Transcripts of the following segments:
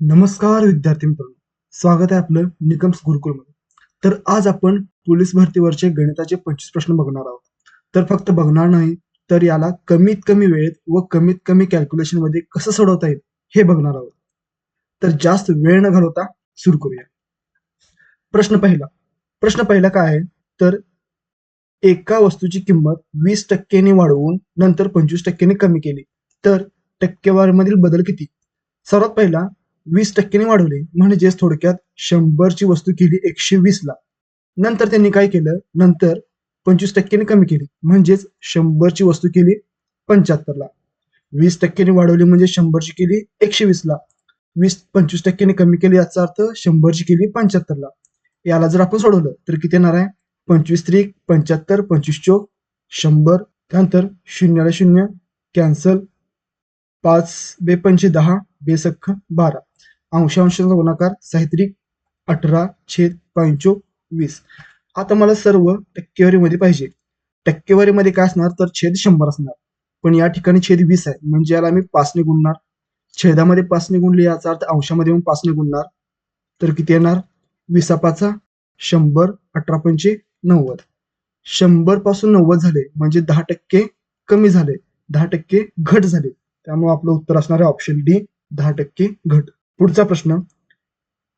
नमस्कार विद्यार्थी मित्रांनो. स्वागत आहे आपलं निकम्स गुरुकुलमध्ये. तर आज आपण पोलीस भरतीवरचे गणिताचे पंचवीस प्रश्न बघणार आहोत. तर फक्त बघणार नाही तर याला कमीत कमी वेळेत व कमीत कमी कॅल्क्युलेशनमध्ये कसं सोडवता येईल हे बघणार आहोत. तर जास्त वेळ न घालवता सुरू करूया. प्रश्न पहिला. प्रश्न पहिला काय आहे? तर एका वस्तूची किंमत वीस टक्क्यांनी वाढवून नंतर पंचवीस टक्क्यांनी कमी केली. तर टक्केवारीमधील बदल किती? सर्वात पहिला वीस टक्क्याने वाढवले. म्हणजेच थोडक्यात शंभरची वस्तू केली एकशे वीस ला. नंतर त्यांनी काय केलं? नंतर पंचवीस टक्क्याने कमी केली. म्हणजेच शंभरची वस्तू केली पंच्याहत्तर ला. वीस टक्क्याने वाढवली म्हणजे शंभरची केली एकशे वीस ला. वीस पंचवीस टक्क्याने कमी केली याचा अर्थ शंभरची केली पंच्याहत्तर ला. याला जर आपण सोडवलं तर किती येणार आहे? पंचवीस त्रिक पंच्याहत्तर पंचवीस चोक शंभर. त्यानंतर शून्याला शून्य कॅन्सल. पाच बेपंचे दहा बेसख्ख बारा. अंशांशाचा गुणाकार साहित्रिक अठरा छेद पंचो वीस. आता मला सर्व टक्केवारीमध्ये पाहिजे. टक्केवारीमध्ये काय असणार? तर छेद शंभर असणार. पण या ठिकाणी छेद वीस आहे. म्हणजे याला मी पाचने गुणणार. छेदामध्ये पाचने गुणले याचा अर्थ अंशामध्ये येऊन पाचने गुणणार. तर किती येणार? विसापाचा शंभर अठरा पंचे नव्वद. शंभरपासून नव्वद झाले. म्हणजे दहा टक्के कमी झाले. दहा टक्के घट झाले. त्यामुळे आपलं उत्तर असणार आहे ऑप्शन डी दहा टक्के घट. पुढचा प्रश्न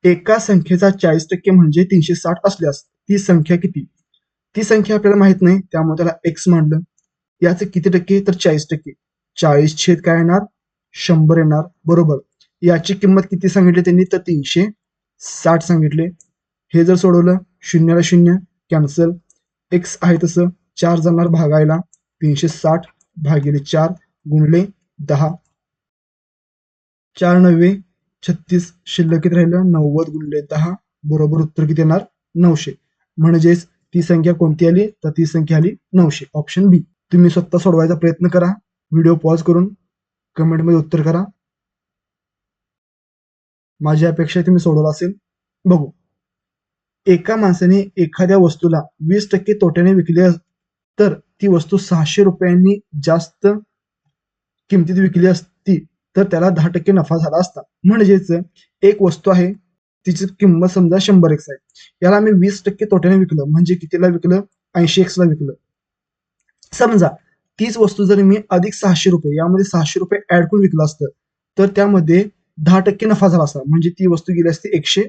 एका संख्येचा चाळीस टक्के म्हणजे तीनशे साठ असल्यास ती संख्या किती? ती संख्या आपल्याला माहीत नाही त्यामुळे त्याला एक्स मांडलं. याचे किती टक्के? तर चाळीस टक्के. चाळीस छेद काय येणार? शंभर येणार. बरोबर. याची किंमत किती सांगितली त्यांनी? तर तीनशे साठ सांगितले. हे जर सोडवलं शून्याला शून्य कॅन्सल. एक्स आहे तसं चार जाणार भागायला. तीनशे साठ भागिले चार गुणले दहा. चार नव्वे छत्तीस शिल्लकीत राहिलं नव्वद गुणले दहा बरोबर उत्तर किती येणार? नऊशे. म्हणजेच ती संख्या कोणती आली? तर ती संख्या आली नऊशे. ऑप्शन बी तुम्ही स्वतः सोडवायचा प्रयत्न करा. व्हिडिओ पॉज करून कमेंटमध्ये उत्तर करा. माझी अपेक्षा तुम्ही सोडवला असेल. बघू. एका माणसाने एखाद्या वस्तूला वीस टक्के तोट्याने विकली तर ती वस्तू सहाशे रुपयांनी जास्त किमतीत विकली असते तर त्याला दहा टक्के नफा झाला असता. म्हणजेच एक वस्तू आहे तिची किंमत समजा शंभर एक्स आहे. याला आम्ही वीस टक्के तोट्याने विकलं. म्हणजे कितीला विकलं? ऐंशी एक्स ला विकलं. समजा तीच वस्तू जर मी अधिक सहाशे रुपये यामध्ये सहाशे रुपये ऍड करून विकलं असतं तर त्यामध्ये दहा टक्के नफा झाला असता. म्हणजे ती वस्तू गेली असते एकशे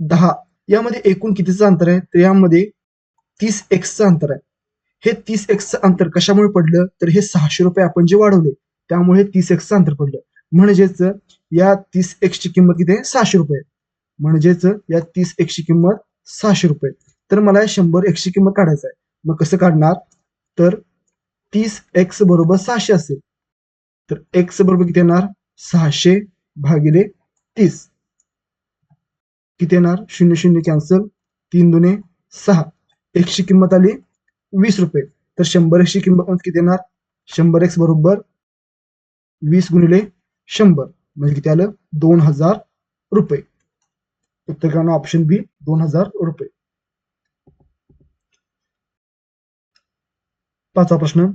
दहा. यामध्ये एकूण कितीचं अंतर आहे? तर यामध्ये तीस एक्सचं अंतर आहे. हे तीस एक्सचं अंतर कशामुळे पडलं? तर हे सहाशे रुपये आपण जे वाढवले त्यामुळे तीस एक्सचं अंतर पडलं. म्हणजेच या तीस एक्सची किंमत किती आहे? सहाशे रुपये. म्हणजेच या तीस एक्सची किंमत सहाशे रुपये. तर मला या शंभर एक्सची किंमत काढायचं आहे. मग कसं काढणार? तर तीस एक्स बरोबर सहाशे असेल. तर एक्स बरोबर किती येणार? सहाशे भागिले तीस. किती येणार? शून्य शून्य कॅन्सल तीन दुने सहा. एक्सची किंमत आली वीस रुपये. तर शंभर एक्सची किंमत किती येणार? शंभर एक्स बरोबर वीस गुणिले शंभर. म्हणजे किती आलं? दोन हजार रुपये. उत्तर ऑप्शन बी दोन हजार रुपये. पाचवा प्रश्न.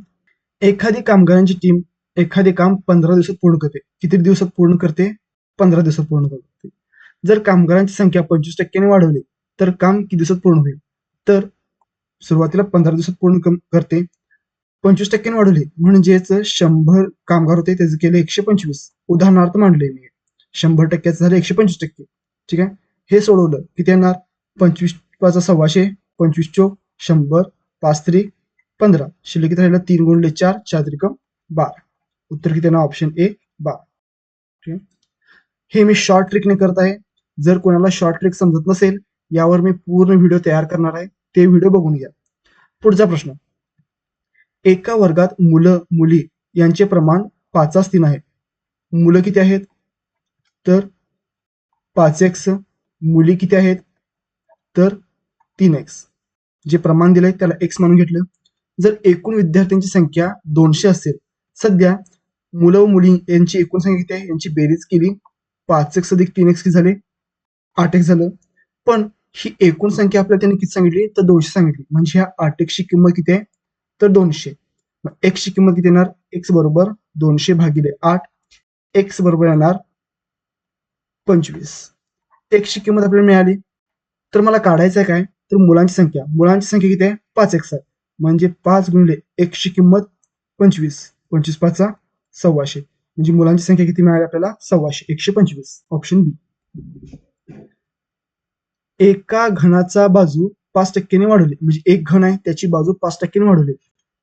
एखादी कामगारांची टीम एखादे काम पंधरा दिवसात पूर्ण करते. किती दिवसात पूर्ण करते? पंधरा दिवसात पूर्ण करते. जर कामगारांची संख्या पंचवीस टक्क्याने वाढवली तर काम किती दिवसात पूर्ण होईल? तर सुरुवातीला पंधरा दिवसात पूर्ण करते. पंचवीस टक्क्याने वाढवले. म्हणजेच शंभर कामगार होते त्याचे केले एकशे पंचवीस. उदाहरणार्थ मांडले मी. शंभर टक्क्याचं झाले एकशे पंचवीस टक्के. ठीक आहे? हे सोडवलं. किती येणार? पंचवीस पाच सव्वाशे पंचवीस चोक शंभर पाच त्रिक पंधरा. शिल्लकीत राहिलं? तीन गुणले चार चार त्रिकम बारा. उत्तर किती येणार? ऑप्शन ए बारा. ठीक हे मी शॉर्ट ट्रिकने करत आहे. जर कोणाला शॉर्ट ट्रिक समजत नसेल यावर मी पूर्ण व्हिडिओ तयार करणार आहे. ते व्हिडिओ बघून घ्या. पुढचा प्रश्न. एका वर्गात मुलं मुली यांचे प्रमाण पाचास तीन आहे. मुलं किती आहेत? तर पाच एक्स मुली किती आहेत? तर तीन एक्स जे प्रमाण दिलंय त्याला एक्स मानून घेतलं. जर एकूण विद्यार्थ्यांची संख्या दोनशे असेल सध्या मुलं व मुली यांची एकूण संख्या किती आहे? यांची बेरीज केली पाच एक्स अधिक तीन एक्स किती झाले आठ एक्स झालं. पण ही एकूण संख्या आपल्याला त्यांनी किती सांगितली? तर दोनशे सांगितली. म्हणजे ह्या आठ एक्सची किंमत किती आहे? तर दोनशे. एक्स ची किंमत किती येणार? एक्स बरोबर दोनशे भागिले आठ. एक्स बरोबर येणार पंचवीस. एकची किंमत आपल्याला मिळाली. तर मला काढायचं आहे काय? तर मुलांची संख्या. मुलांची संख्या किती आहे? पाच एक्स आहे. म्हणजे पाच गुणिले एकची किंमत पंचवीस. पंचवीस पाचचा सव्वाशे. म्हणजे मुलांची संख्या किती मिळाली आपल्याला? सव्वाशे. एकशे पंचवीस. ऑप्शन बी एका घनाचा बाजू पाच टक्क्याने वाढवली. म्हणजे एक घन आहे त्याची बाजू पाच टक्क्याने वाढवली.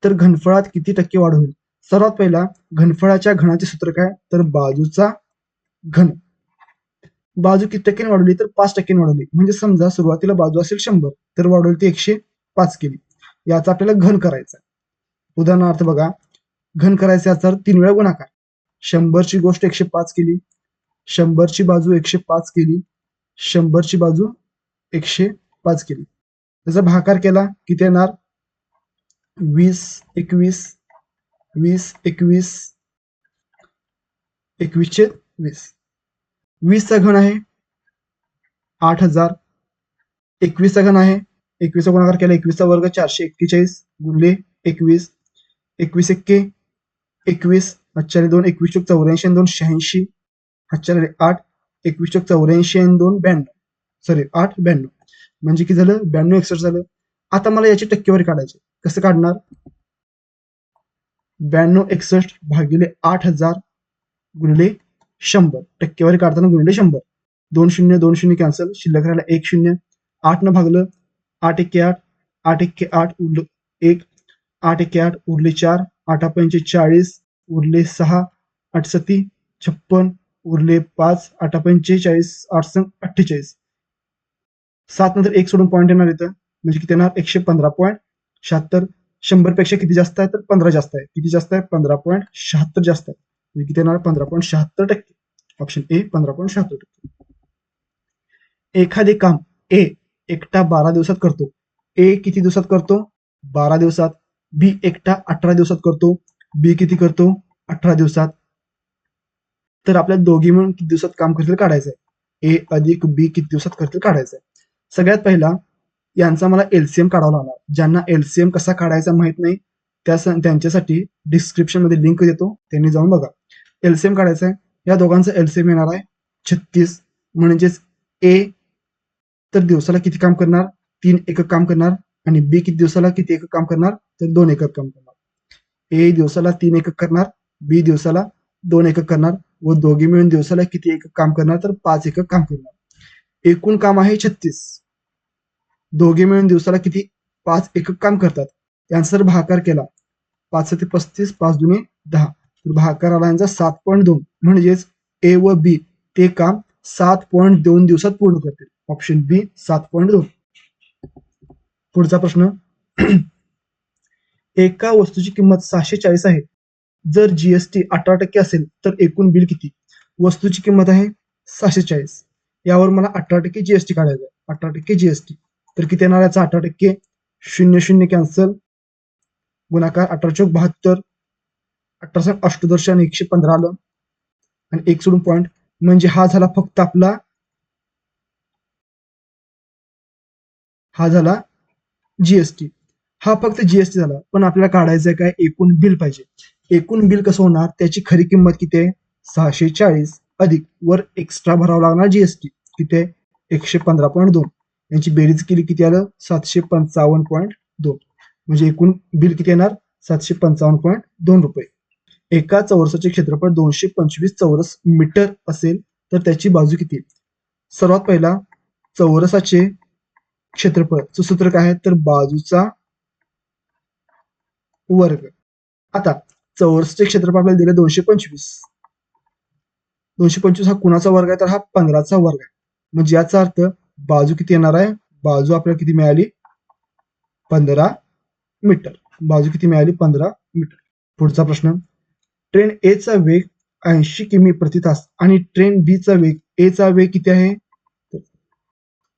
तर घनफळात किती टक्के वाढ होईल? सर्वात पहिला घनफळाच्या घनाचे सूत्र काय? तर बाजूचा घन. बाजू किती टक्क्याने वाढवली? तर पाच टक्क्याने वाढवली. म्हणजे समजा सुरुवातीला बाजू असेल शंभर तर वाढवली ती एकशे पाच केली. याचा आपल्याला घन करायचा उदाहरणार्थ बघा घन करायचा याचा तीन वेळा गुणाकार. शंभरची गोष्ट एकशे पाच केली. शंभरची बाजू एकशे पाच केली. शंभरची बाजू एकशे पाच केली. त्याचा भाकार केला किती येणार? वीस एकवीस वीस एकवीस एकवीसशे वीस. वीसचा घन आहे आठ हजार एकवीसचा घन आहे एकवीसचा गुणाकार केला एकवीसचा वर्ग चारशे एक्केचाळीस गुणले एकवीस. एकवीस एक्के एकवीस हच्चारे दोन एकवीस चौक चौऱ्याऐंशी आणि दोन शहाऐंशी हच्चारे आठ एकवीस चौक चौऱ्याऐंशी आणि दोन ब्याण्णव. सॉरी आठ ब्याण्णव. म्हणजे किती झालं ब्याण्णव एकसष्ट झालं. आता मला याची टक्केवारी काढायची कसं काढणार? ब्याण्णव एकसष्ट भागिले आठ हजार गुणिले शंभर. टक्केवारी काढताना गुणिले शंभर. दोन शून्य दोन शून्य कॅन्सल शिल्लक राहिला एक शून्य. आठ न भागलं आठ एक आठ. आठ एक आठ उरलं एक. आठ एक आठ उरले चार. आठ पंचे चाळीस. उरले सहा. आठसती छप्पन. उरले पाच. आठ पंचेचाळीस आठ संग अठ्ठेचाळीस. सात नंतर एक सोडून पॉईंट येणार इथं. म्हणजे किती येणार? एकशे पंधरा पॉईंट शहात्तर. शंभरपेक्षा किती जास्त आहे? तर पंधरा जास्त आहे. किती जास्त आहे? पंधरा पॉईंट शहात्तर जास्त आहे. म्हणजे किती येणार? पंधरा पॉईंट शहात्तर टक्के. ऑप्शन ए पंधरा पॉईंट शहात्तर टक्के. एखादे काम ए एकटा बारा दिवसात करतो. ए किती दिवसात करतो? बारा दिवसात. बी एकटा अठरा दिवसात करतो. बी किती करतो? अठरा दिवसात. तर आपल्या दोघी मिळून किती दिवसात काम करतील काढायचंय ए अधिक बी किती दिवसात करतील काढायचंय सगळ्यात पहिला यांचा मला एलसीएम काढावा लागला. ज्यांना एलसीएम कसा काढायचा माहीत नाही त्या त्यांच्यासाठी डिस्क्रिप्शनमध्ये लिंक देतो. त्यांनी जाऊन बघा. एलसीएम काढायचा आहे. या दोघांचा एलसीएम येणार आहे. छत्तीस म्हणजेच ए तर दिवसाला किती काम करणार? तीन एकक काम करणार. आणि बी किती दिवसाला किती एकक काम करणार? तर दोन एकक काम करणार. ए दिवसाला तीन एकक करणार. बी दिवसाला दोन एकक करणार. व दोघे मिळून दिवसाला किती एकक काम करणार? तर पाच एकक काम करणार. एकूण काम आहे छत्तीस. दोघे मिळून दिवसाला किती? पाच एकक काम करतात. यांचा जर भाकार केला पाच ते पस्तीस पाच दुने दहा. तर भाकार आला यांचा सात पॉईंट दोन. म्हणजेच ए व बी ते काम सात पॉईंट दोन दिवसात पूर्ण करतील. ऑप्शन बी सात पॉईंट दोन. पुढचा प्रश्न. एका वस्तूची किंमत सहाशे चाळीस आहे. जर जीएसटी अठरा टक्के असेल तर एकूण बिल किती? वस्तूची किंमत आहे सहाशे चाळीस. यावर मला अठरा टक्के जीएसटी काढायचं आहे अठरा टक्के जीएसटी तर किती येणार याचा अठरा टक्के? शून्य शून्य कॅन्सल गुणाकार अठरा चौक बहात्तर. अठराशे अष्टदर्श आणि एकशे पंधरा आलं. आणि एक सोडून पॉईंट म्हणजे हा झाला फक्त आपला हा झाला जीएसटी हा फक्त जीएसटी झाला. पण आपल्याला काढायचं काय? एकूण बिल पाहिजे. एकूण बिल कसं होणार? त्याची खरी किंमत किती आहे? सहाशे चाळीस अधिक वर एक्स्ट्रा भरावं लागणार जीएसटी किती आहे? एकशे पंधरा पॉईंट दोन. यांची बेरीज केली किती आलं? सातशे पंचावन्न पॉईंट दोन. म्हणजे एकूण बिल किती येणार? सातशे पंचावन्न पॉईंट दोन रुपये. एका चौरसाचे क्षेत्रफळ दोनशे पंचवीस चौरस मीटर असेल तर त्याची बाजू किती? सर्वात पहिला चौरसाचे क्षेत्रफळ सूत्र काय आहे? तर बाजूचा वर्ग. आता चौरसचे क्षेत्रफळ आपल्याला दिले दोनशे पंचवीस. दोनशे पंचवीस हा कुणाचा वर्ग आहे? तर हा पंधराचा वर्ग आहे. म्हणजे याचा अर्थ बाजू किती येणार आहे? बाजू आपल्याला किती मिळाली? पंधरा मीटर. बाजू किती मिळाली? पंधरा मीटर. पुढचा प्रश्न. ट्रेन ए चा वेग ऐंशी किमी प्रति तास आणि ट्रेन बी चा वेग ए चा वेग किती आहे?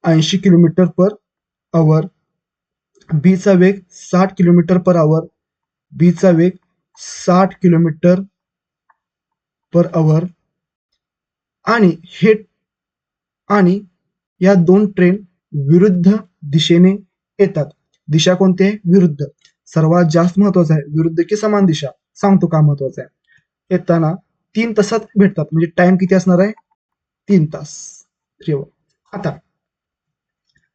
ऐंशी किलोमीटर पर आवर बी चा वेग साठ किलोमीटर पर आवर बी चा वेग साठ किलोमीटर पर आवर आणि हे आणि या दोन ट्रेन विरुद्ध दिशेने येतात. दिशा कोणती आहे? विरुद्ध. सर्वात जास्त महत्वाचं आहे विरुद्ध की समान दिशा? सांगतो का महत्वाचं आहे? येताना तीन तासात भेटतात. म्हणजे टाइम किती असणार आहे? तीन तास. आता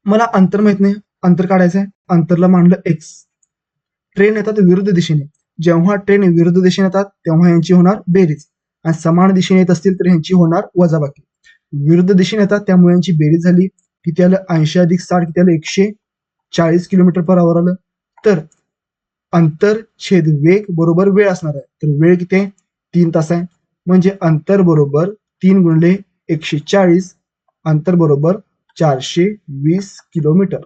मला अंतर माहीत नाही. अंतर काढायचं आहे अंतरला मांडलं एक्स ट्रेन येतात विरुद्ध दिशेने. जेव्हा ट्रेन विरुद्ध दिशेने येतात तेव्हा यांची होणार बेरीज. आणि समान दिशेने येत असतील तर यांची होणार वजाबाकी. विरुद्ध दिशेने येतात. त्यामुळे यांची बेरीज झाली किती आलं ऐंशी अधिक साठ किती आलं एकशे चाळीस किलोमीटर पर आवर आलं. तर अंतर छेद वेग बरोबर वेळ असणार आहे. तर वेळ किती आहे? तीन तास आहे. म्हणजे अंतर बरोबर तीन गुणले एकशे चाळीस अंतर बरोबर चारशे वीस किलोमीटर.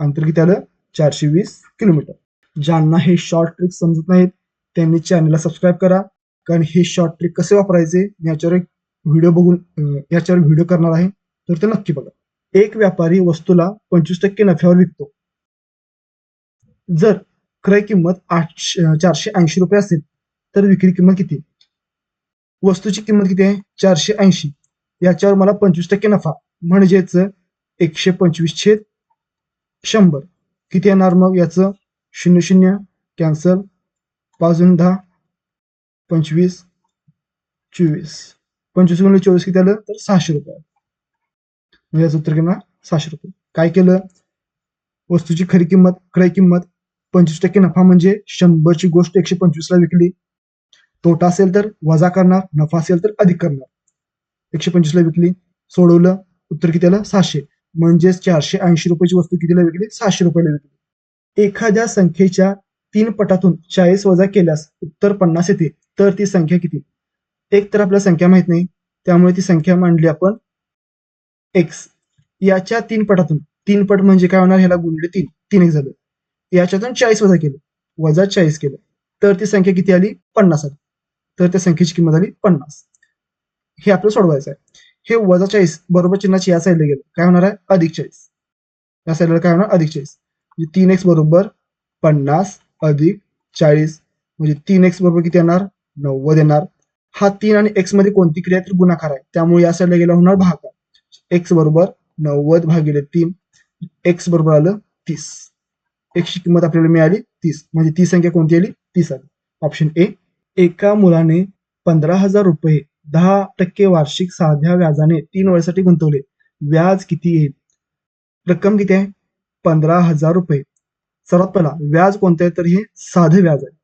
अंतर किती आलं? चारशे वीस किलोमीटर. ज्यांना हे शॉर्ट ट्रिक समजत नाहीत त्यांनी चॅनलला सबस्क्राईब करा. कारण हे शॉर्ट ट्रिक कसे वापरायचे? याच्यावर एक व्हिडिओ बघून याच्यावर व्हिडिओ करणार आहे तर ते नक्की बघा. एक व्यापारी वस्तूला पंचवीस टक्के नफ्यावर विकतो. जर क्रय किंमत आठशे चारशे ऐंशी रुपये असेल तर विक्री किंमत किती? वस्तूची किंमत किती आहे? चारशे ऐंशी. याच्यावर मला पंचवीस टक्के नफा. म्हणजेच एकशे पंचवीस छेद शंभर. किती येणार मग याचं? शून्य शून्य कॅन्सल पाच दहा पंचवीस चोवीस. पंचवीस गुणिले चोवीस किती आलं? तर सहाशे रुपये. म्हणजे याचं उत्तर किंवा सहाशे रुपये. काय केलं? वस्तूची खरी किंमत क्रय किंमत पंचवीस टक्के नफा म्हणजे शंभरची गोष्ट एकशे पंचवीसला विकली. तोटा असेल तर वजा करणार नफा असेल तर अधिक करणार. एकशे पंचवीसला विकली सोडवलं उत्तर किती आलं? सहाशे. म्हणजेच चारशे ऐंशी रुपयाची वस्तू कितीला विकली? सहाशे रुपयाला विकली. एखाद्या संख्येच्या तीन पटातून चाळीस वजा केल्यास उत्तर पन्नास येते. तर ती संख्या किती? एक तर आपल्याला संख्या माहीत नाही त्यामुळे ती संख्या मांडली आपण एक्स याच्या तीन पटातून तीन पट म्हणजे काय होणार? ह्याला गुणले तीन. तीन एक झालं. याच्यातून चाळीस वजा केलं. वजा चाळीस केलं. तर ती संख्या किती आली? पन्नास आली. तर त्या संख्येची किंमत आली पन्नास. हे आपल्याला सोडवायचं आहे. हे वजा चाळीस बरोबर चिन्हाची या साईडला गेलं. काय होणार आहे? अधिक चाळीस. या साईडला काय होणार? अधिक चाळीस. म्हणजे तीन एक्स बरोबर पन्नास अधिक चाळीस. म्हणजे तीन एक्स बरोबर किती येणार? नव्वद येणार. हा तीन आणि एक्समध्ये कोणती क्रिया तर गुणाकार आहे. त्यामुळे या साईडला गेला होणार भागाकार एक्स बरोबर नव्वद भागिले तीन. एक्स बरोबर आलं तीस. एक्सची किंमत आपल्याला मिळाली तीस. म्हणजे ती संख्या कोणती आली? तीस आली. ऑप्शन ए एका मुलाने पंधरा हजार रुपये दहा टक्के वार्षिक साध्या व्याजाने तीन वर्षासाठी गुंतवले. व्याज किती येईल? रक्कम किती आहे? पंधरा हजार रुपये. सर्वात पहिला व्याज कोणतं आहे? तर हे साधे व्याज आहे.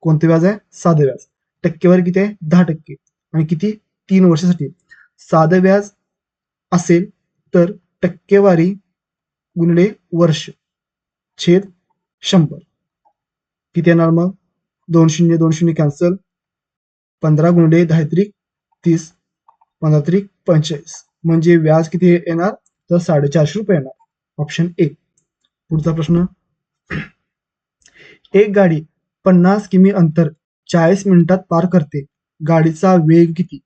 कोणते व्याज आहे? साधे व्याज. टक्केवारी किती आहे? दहा टक्के. आणि किती? तीन वर्षासाठी. साधं व्याज असेल तर टक्केवारी गुणिले वर्ष छेद शंभर. किती येणार मग? दोन शून्य दोन शून्य कॅन्सल. पंधरा गुणिले दहा त्रिक तीस पंधरा त्रिक पंचेचाळीस. म्हणजे व्याज किती येणार? तर साडेचारशे रुपये येणार. Option A. पुढचा प्रश्न. एक गाडी पन्नास किमी अंतर चाळीस मिनिटात पार करते. गाडीचा वेग किती?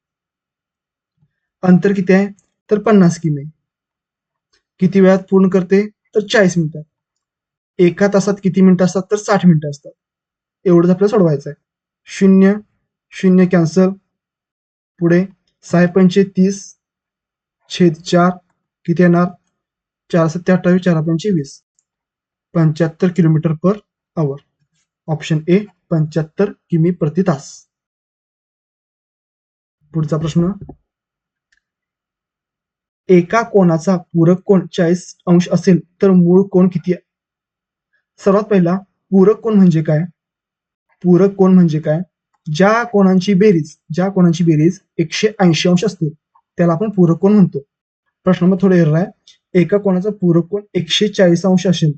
अंतर किती आहे? तर पन्नास किमी. किती वेळात पूर्ण करते? तर चाळीस मिनिटात. एका तासात किती मिनिटं असतात? तर साठ मिनिटं असतात. एवढंच आपल्याला सोडवायचं आहे. शून्य शून्य कॅन्सल. पुढे साय पंचे तीस छेद चार किती येणार? चार सत्ते अठ्ठावीस चार पंचे वीस पंच्याहत्तर kilometre per hour option A पंच्याहत्तर किमी प्रति तास. पुढचा प्रश्न. एका कोणाचा पूरक कोण चाळीस अंश असेल तर मूळ कोण किती आहे? सर्वात पहिला पूरक कोण म्हणजे काय? पूरक कोण म्हणजे काय? ज्या कोणांची बेरीज ज्या कोणांची बेरीज एकशे ऐंशी अंश असते त्याला आपण पूरक कोण म्हणतो? प्रश्न थोडं एरर आहे. एका कोणाचा पूरक कोण एकशे चाळीस अंश असेल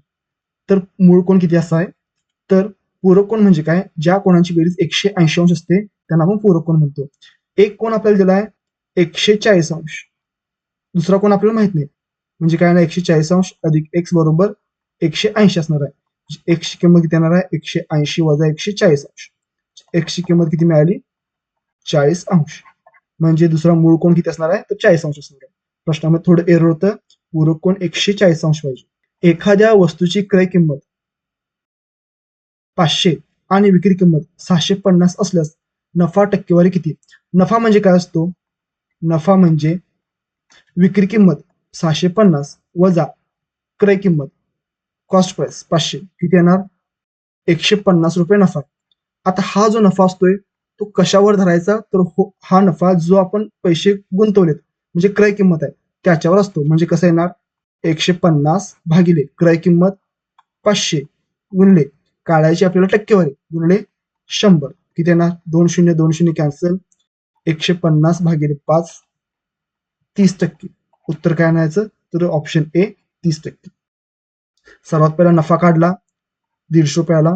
तर मूळ कोण किती असा आहे? तर पूरक कोण म्हणजे काय? ज्या कोणाची बेरीज एकशे ऐंशी अंश असते त्यांना आपण पूरक कोण म्हणतो. एक कोण आपल्याला दिला आहे एकशे चाळीस अंश. दुसरा कोण आपल्याला माहीत नाही. म्हणजे काय ना एकशे चाळीस अंश अधिक एक्स बरोबर एकशे ऐंशी असणार आहे. म्हणजे एकशे किंमत किती येणार आहे? एकशे ऐंशी वजा एकशे चाळीस अंश. एकशे किंमत किती मिळाली? चाळीस अंश. म्हणजे दुसरा मूळ कोण किती असणार आहे? तर चाळीस अंश असणार आहे. प्रश्नामध्ये थोडं एरर होतं. पूरक कोण एकशे चाळीस अंश पाहिजे. एखाद्या वस्तूची क्रय किंमत पाचशे आणि विक्री किंमत सहाशे पन्नास असल्यास नफा टक्केवारी किती? नफा म्हणजे काय असतो? नफा म्हणजे विक्री किंमत सहाशे पन्नास वजा क्रय किंमत. कॉस्ट प्राइस पाचशे. किती येणार? एकशे पन्नास रुपये नफा. आता हा जो नफा असतोय तो कशावर धरायचा? तर हो हा नफा जो आपण पैसे गुंतवलेत म्हणजे क्रय किंमत आहे त्याच्यावर असतो. म्हणजे कसं येणार? एकशे पन्नास भागिले क्रय किंमत पाचशे गुणले काढायची आपल्याला टक्केवारी. गुणले शंभर. किती येणार? दोन शून्य दोन शून्य कॅन्सल. एकशे पन्नास भागिले पाच तीस टक्के. उत्तर काय आणायचं? तर ऑप्शन ए तीस टक्के. सर्वात पहिला नफा काढला. दीडशे रुपयाला.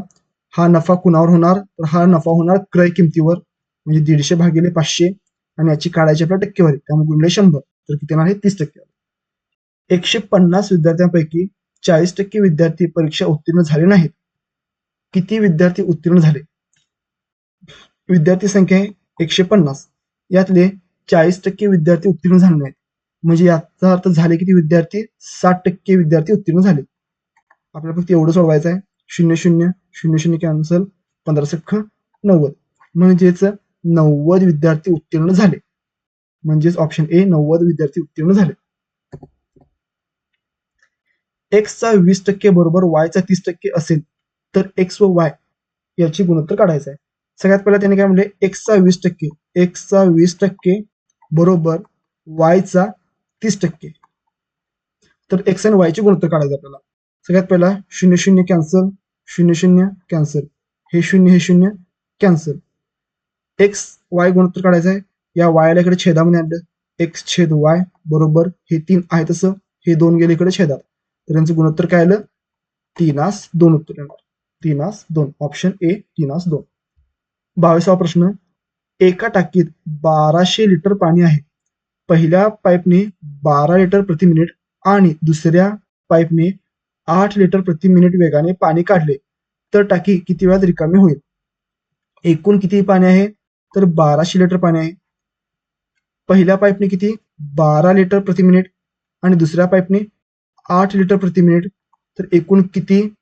हा नफा कुणावर होणार? तर हा नफा होणार क्रय किमतीवर. म्हणजे दीडशे भागिले पाचशे. आणि याची काढायची आपल्या टक्केवारी. त्यामुळे गुणले शंभर. तर किती येणार? हे तीस टक्के एकशे पन्नास विद्यार्थ्यांपैकी चाळीस टक्के विद्यार्थी परीक्षा उत्तीर्ण झाले नाहीत. किती विद्यार्थी उत्तीर्ण झाले? विद्यार्थी संख्या एकशे पन्नास. यातले चाळीस टक्के विद्यार्थी उत्तीर्ण झाले नाहीत. म्हणजे याचा अर्थ झाले किती विद्यार्थी? साठ टक्के विद्यार्थी उत्तीर्ण झाले. आपल्याला फक्त एवढं सोडवायचं आहे. शून्य शून्य शून्य शून्य कॅन्सल पंधरा सख्ख नव्वद. म्हणजेच नव्वद विद्यार्थी उत्तीर्ण झाले. म्हणजेच ऑप्शन ए नव्वद विद्यार्थी उत्तीर्ण झाले. एक्सचा वीस टक्के बरोबर वायचा तीस टक्के असेल. तर एक्स व वाय याची गुणोत्तर काढायचं आहे. सगळ्यात पहिला त्याने काय म्हणले एक्सचा वीस टक्के. एक्सचा वीस टक्के बरोबर वायचा तीस टक्के. तर एक्स आणि वायची गुणोत्तर काढायचं आपल्याला. सगळ्यात पहिला शून्य शून्य कॅन्सल शून्य शून्य कॅन्सल. हे शून्य हे शून्य कॅन्सल. एक्स वाय गुणोत्तर काढायचं आहे. या वायला इकडे छेदामध्ये आणलं. एक्स छेद वाय बरोबर हे तीन आहे तसं. हे दोन गेले इकडे छेदात. तर यांचं गुणोत्तर काय आलं? तीनास दोन उत्तर येणार. तीनास दोन. ऑप्शन ए तीनास दोन. बावीसावा प्रश्न. एका टाकीत बाराशे लिटर पाणी आहे. पहिल्या पाईपने बारा लिटर प्रति मिनिट आणि दुसऱ्या पाईपने आठ लिटर प्रति मिनिट वेगाने पाणी काढले तर टाकी किती वेळात रिकामी होईल? एकूण किती पाणी आहे? तर बाराशे लिटर पाणी आहे. पहिल्या पाईपने किती? बारा लिटर प्रति मिनिट आणि दुसऱ्या पाईपने आठ लिटर प्रति मिनिट. तर एकूण किती?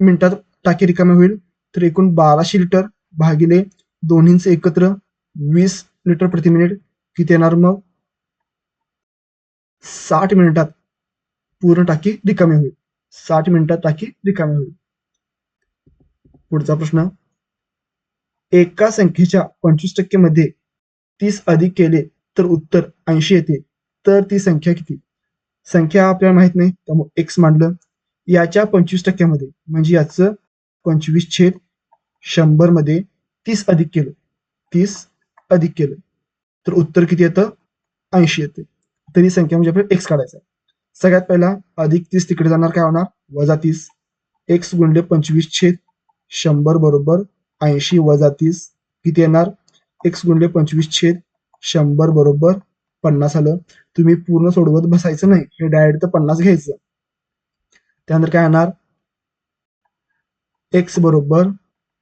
मिनिटात टाकी रिकामी होईल. तर एकूण बाराशे लिटर भागिले दोन्हींचे एकत्र वीस लिटर प्रति मिनिट. किती येणार मग? साठ मिनिटात पूर्ण टाकी रिकामी होईल. साठ मिनिटात टाकी रिकामी होईल. पुढचा प्रश्न. एका संख्येच्या पंचवीस टक्के मध्ये तीस अधिक केले तर उत्तर ऐंशी येते. तर ती संख्या किती? संख्या आपल्याला माहीत नाही त्यामुळे एक्स मांडलं. याच्या पंचवीस टक्क्यामध्ये म्हणजे याचं पंचवीस छेद शंभरमध्ये तीस अधिक केलं. तीस अधिक केलं. तर उत्तर किती येतं? ऐंशी येते. तरी संख्या म्हणजे आपल्याला एक्स काढायचा आहे. सगळ्यात पहिला अधिक तीस तिकडे जाणार काय होणार? वजा तीस. एक्स गुणले पंचवीस छेद शंभर बरोबर ऐंशी वजा तीस किती येणार? एक्स गुणले पंचवीस छेद शंभर बरोबर पन्नास आलं. तुम्ही पूर्ण सोडवत बसायचं नाही. हे डायरेक्ट तर पन्नास घ्यायचं. त्यानंतर काय येणार एक्स बरोबर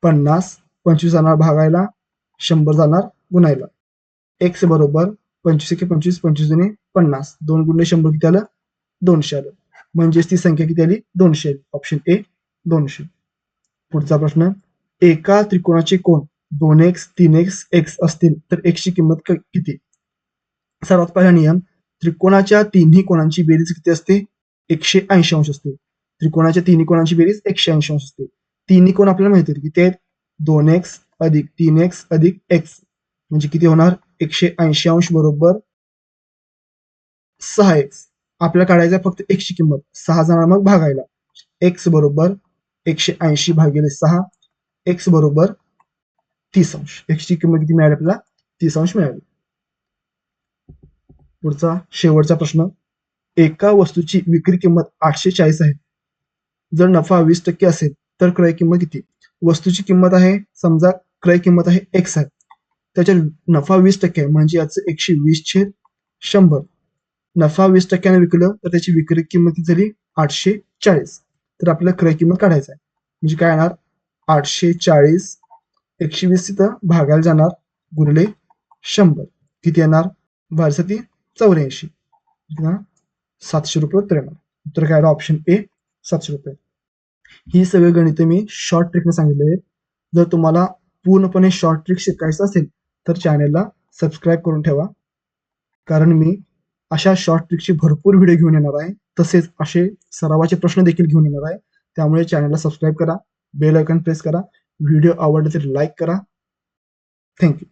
पन्नास पंचवीस जाणार भागायला शंभर जाणार गुणायला. एक्स बरोबर पंचवीस एके पंचवीस पंचवीस जुने पन्नास. दोन गुणले शंभर किती आलं? दोनशे आलं. म्हणजेच ती संख्या किती आली? दोनशे ऑप्शन ए दोनशे. पुढचा प्रश्न एका त्रिकोणाचे कोण दोन एक्स तीन एक्स एक्स असतील तर एक्सची किंमत किती? सर्वात पहिला नियम त्रिकोणाच्या तिन्ही कोणांची बेरीज किती असते? एकशे ऐंशी अंश असते. त्रिकोणाच्या तिन्ही कोणांची बेरीज एकशे ऐंशी अंश असते. तिन्ही कोण आपल्याला माहिती आहेत किती आहेत दोन एक्स अधिक तीन एक्स अधिक एक्स. म्हणजे किती होणार? एकशे ऐंशी अंश बरोबर सहा एक्स. आपल्याला काढायचं फक्त एक्सची किंमत. सहा जणांना मग भागायला. एक्स बरोबर एकशे ऐंशी भागिले सहा. एक्स बरोबर तीस अंश. एक्सची किंमत किती मिळाली आपल्याला? तीस अंश मिळाली. पुढचा शेवटचा प्रश्न. एका वस्तूची विक्री किंमत आठशे चाळीस आहे. जर नफा वीस टक्के असेल तर क्रय किंमत किती? वस्तूची किंमत आहे समजा क्रय किंमत आहे एक्स आहे त्याच्या नफा वीस टक्के आहे म्हणजे याचं एकशे वीस छेद शंभर. नफा वीस टक्क्याने विकलं तर त्याची विक्री किंमत झाली? आठशे चाळीस. तर आपल्याला क्रय किंमत काढायचं आहे. म्हणजे काय येणार? आठशे चाळीस एकशे वीस तिथं भागायला जाणार गुणले शंभर. किती येणार? भारसाठी चौऱ्याऐंशी. सातशे रुपये उत्तर येणार उत्तर काय ऑप्शन ए सातशे रुपये. ही सगळी गणिते मी शॉर्ट ट्रिकने सांगितले आहेत. जर तुम्हाला पूर्णपणे शॉर्ट ट्रिक शिकायचं असेल तर चॅनेलला सबस्क्राईब करून ठेवा. कारण मी अशा शॉर्ट ट्रिकचे भरपूर व्हिडिओ घेऊन येणार आहे. तसेच असे सरावाचे प्रश्न देखील घेऊन येणार आहे. त्यामुळे चॅनलला सबस्क्राईब करा बेल आयकॉन प्रेस करा व्हिडिओ आवडले तर लाईक करा. थँक्यू